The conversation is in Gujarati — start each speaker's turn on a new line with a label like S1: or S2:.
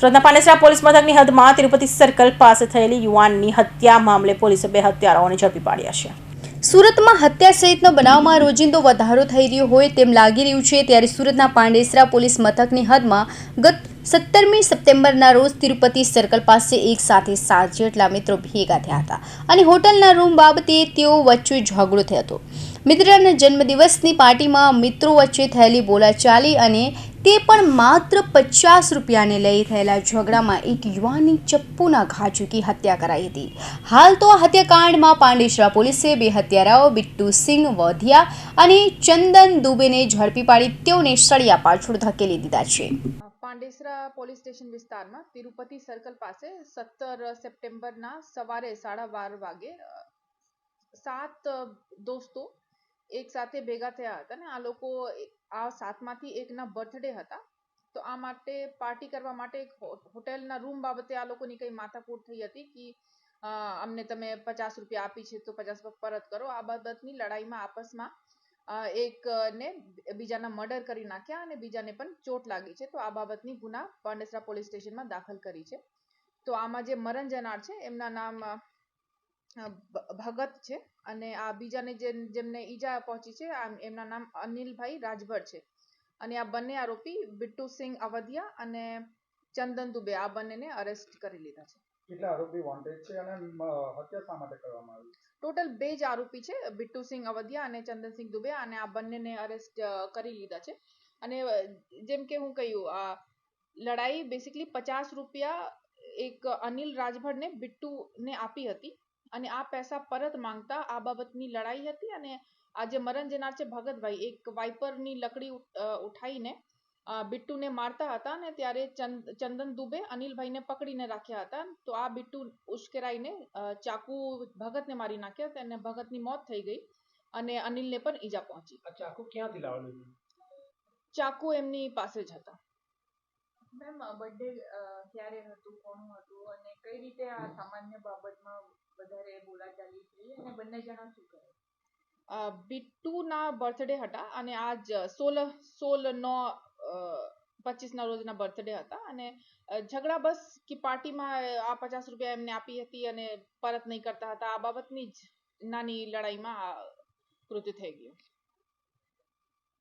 S1: સુરતના પાનેસરા પોલીસ મથકની હદમાં તિરુપતિ સર્કલ પાસે થયેલી યુવાનની હત્યા મામલે પોલીસે બે હત્યારાઓને ઝડપી પાડ્યા છે.
S2: સુરતમાં હત્યા સહિતનો બનાવમાં રોજિંદો વધારો થઈ રહ્યો હોય તેમ લાગી રહ્યું છે, ત્યારે સુરતના પાંડેસરા પોલીસ મથકની હદમાં ગત સત્તરમી સપ્ટેમ્બરના રોજ તિરુપતિ સર્કલ પાસે એક સાથે સાત જેટલા મિત્રો ભેગા થયા હતા અને હોટલના રૂમ બાબતે તેઓ વચ્ચે ઝઘડો થયો હતો. મિત્રના જન્મદિવસની પાર્ટીમાં મિત્રો વચ્ચે થયેલી બોલાચાલી અને તે પણ માત્ર પચાસ રૂપિયાને લઈ થયેલા ઝઘડામાં એક યુવાનની ચપ્પુના ઘા ચૂકી હત્યા કરાઈ હતી. હાલ તો આ હત્યાકાંડમાં પાંડેસરા પોલીસે બે હત્યારાઓ, બિટ્ટુ સિંહ વધિયા અને ચંદન દુબેને ઝડપી પાડી તેઓને સળિયા પાછળ ધકેલી દીધા છે.
S3: પાંડેસરા પોલીસ સ્ટેશન વિસ્તારમાં તિરુપતિ સર્કલ પાસે સત્તર સપ્ટેમ્બરના સવારે સાડા બાર વાગે સાત દોસ્તો એક સાથે ભેગા થયા હતા ને, આ લોકો આ સાતમાંથી એકના બર્થડે હતા. તો આ માટે પાર્ટી કરવા માટે એક હોટેલના રૂમ બાબતે આ લોકોની કંઈ માથાકૂટ થઈ હતી કે અમને તમે પચાસ રૂપિયા આપી છે તો પચાસ પરત કરો. આ બાબતની લડાઈમાં આપસમાં એકને બીજાના મર્ડર કરી નાખ્યા અને બીજાને પણ ચોટ લાગી છે. તો આ બાબતની ગુના પાંડેસરા પોલીસ સ્ટેશનમાં દાખલ કરી છે. તો આમાં જે મરણ જનાર છે, એમના નામ ભગત છે અને આ બીજાને જેમને ઈજા પહોંચી છે એમના નામ અનિલભાઈ રાજભર છે. અને આ બંને આરોપી બિટ્ટુસિંહ અવધિયા અને ચંદન દુબે આ બંનેને અરેસ્ટ કરી લીધા છે.
S4: કેટલા આરોપી વોન્ટેડ છે અને હત્યા શા માટે કરવામાં આવી
S3: ટોટલ બે જ આરોપી છે બિટ્ટુ સિંહ અવધિયા અને ચંદનસિંહ દુબે અને આ બંનેને અરેસ્ટ કરી લીધા છે. અને જેમ કે હું કહ્યું આ લડાઈ બેસિકલી પચાસ રૂપિયા એક અનિલ રાજભરને બિટ્ટુને આપી હતી. અને આ પૈસા પરત માંગતા આ બાબતની લડાઈ હતી અને આજે મરણ જનાર છે ભગતભાઈ. એક વાઇપરની લકડી ઉઠ- ઉઠાઈને બિટ્ટુને મારતા હતા ને ત્યારે ચંદન દુબે અનિલભાઈને પકડીને રાખ્યા હતા. તો આ બિટ્ટુ ઉશ્કેરાઈને ચાકુ ભગતને મારી નાખ્યા હતા અને ભગતની મોત થઈ ગઈ અને અનિલને પણ ઈજા પહોંચી.
S4: ચાકુ ક્યાંથી લાવેલું
S3: ચાકુ એમની પાસે જ હતા.
S5: મેમ બર્થડે ક્યારે હતું કોનું હતું અને કઈ રીતે આ સામાન્ય બાબતમાં વધારે બોલાચાલી થઈ અને બંને જણા શું કરે?
S3: બિટ્ટુના બર્થડે હતા અને આજ સોળ સોળ નો પચીસ ના રોજના બર્થડે હતા અને ઝઘડા બસ કે પાર્ટીમાં આ પચાસ રૂપિયા એમને આપી હતી અને પરત નહીં કરતા હતા. આ બાબતની જ નાની લડાઈમાં આ કૃત્ય થઈ ગયું.